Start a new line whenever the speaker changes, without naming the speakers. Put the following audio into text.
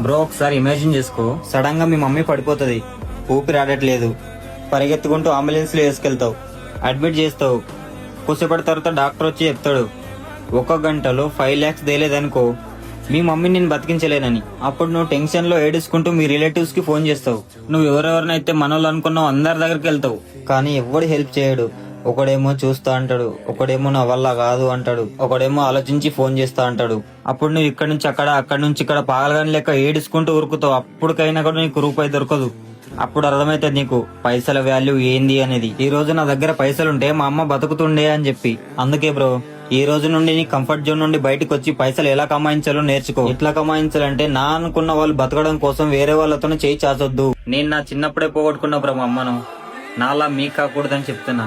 Bro ఒకసారి imagine చేసుకో. సడన్గా మీ మమ్మీ పడిపోతుంది. ఊపిరి ఆడట్లేదు. పరిగెత్తుకుంటూ అంబులెన్స్లో వేసుకెళ్తావు. అడ్మిట్ చేస్తావు. కూసేపటి తర్వాత డాక్టర్ వచ్చి చెప్తాడు. ఒక గంటలో ఫైవ్ ల్యాక్స్ తేలేదనుకో. మీ మమ్మీ నేను బతికించలేనని. అప్పుడు నువ్వు టెన్షన్లో ఏడుచుకుంటూ మీ రిలేటివ్స్కి ఫోన్ చేస్తావు. నువ్వు ఎవరెవరినైతే మనోళ్ళు అనుకున్నావు అందరి దగ్గరికి వెళ్తావు. కానీ ఎవడు హెల్ప్ చేయడు. ఒకడేమో చూస్తా అంటాడు ఒకడేమో నా వల్ల కాదు అంటాడు ఒకడేమో ఆలోచించి ఫోన్ చేస్తా అంటాడు. అప్పుడు నువ్వు ఇక్కడ నుంచి అక్కడ అక్కడ నుంచి ఇక్కడ పాగలగాని లెక్క ఏడుచుకుంటూ ఉరుకుతావు అప్పటికైనా కూడా నీకు రూపాయి దొరకదు. అప్పుడు అర్థమైతుంది నీకు పైసల వాల్యూ ఏంది అనేది. ఈ రోజు నా దగ్గర పైసలుంటే మా అమ్మ బతుకుతుండే అని చెప్పి. అందుకే బ్రో ఈ రోజు నుండి నీ కంఫర్ట్ జోన్ నుండి బయటకు వచ్చి పైసలు ఎలా కమాయించాలో నేర్చుకో. ఎట్లా కమాయించాలంటే నా అనుకున్న వాళ్ళు బతకడం కోసం వేరే వాళ్ళతో చేయి చాచొద్దు. నేను నా చిన్నప్పుడే పోగొట్టుకున్నా బ్రో మా అమ్మను. నాలా మీకు కాకూడదని చెప్తున్నా.